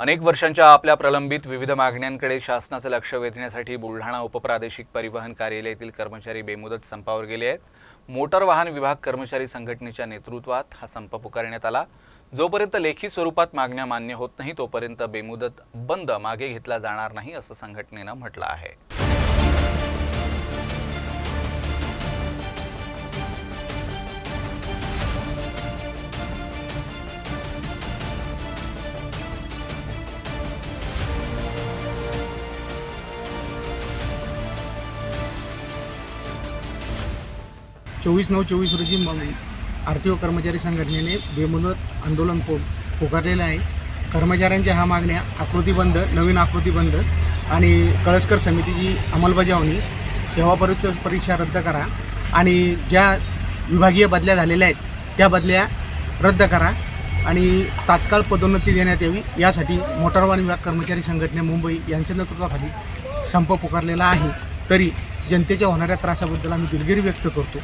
अनेक वर्षांच्या आपल्या प्रलंबित विविध मागण्यांकडे शासनाचं लक्ष वेधण्यासाठी बुलढाणा उपप्रादेशिक परिवहन कार्यालयातील कर्मचारी बेमुदत संपावर गेले आहेत. मोटार वाहन विभाग कर्मचारी संघटनेच्या नेतृत्वात हा संप पुकारण्यात आला. जोपर्यंत लेखी स्वरूपात मागण्या मान्य होत नाही तोपर्यंत बेमुदत बंद मागे घेतला जाणार नाही असं संघटनेनं म्हटलं आहे. चोवीस नऊ चोवीस रोजी आर टी ओ कर्मचारी संघटनेने बेमुदत आंदोलन पो पुकारलेलं आहे. कर्मचाऱ्यांच्या ह्या मागण्या आकृतीबंध नवीन आकृतीबंध आणि कळसकर समितीची अंमलबजावणी सेवा परि परीक्षा रद्द करा आणि ज्या विभागीय बदल्या झालेल्या आहेत त्या बदल्या रद्द करा आणि तात्काळ पदोन्नती देण्यात यावी. यासाठी मोटार वाहन विभाग कर्मचारी संघटना मुंबई यांच्या नेतृत्वाखाली संप पुकारलेला आहे. तरी जनतेच्या होणाऱ्या त्रासाबद्दल आम्ही दिलगिरी व्यक्त करतो.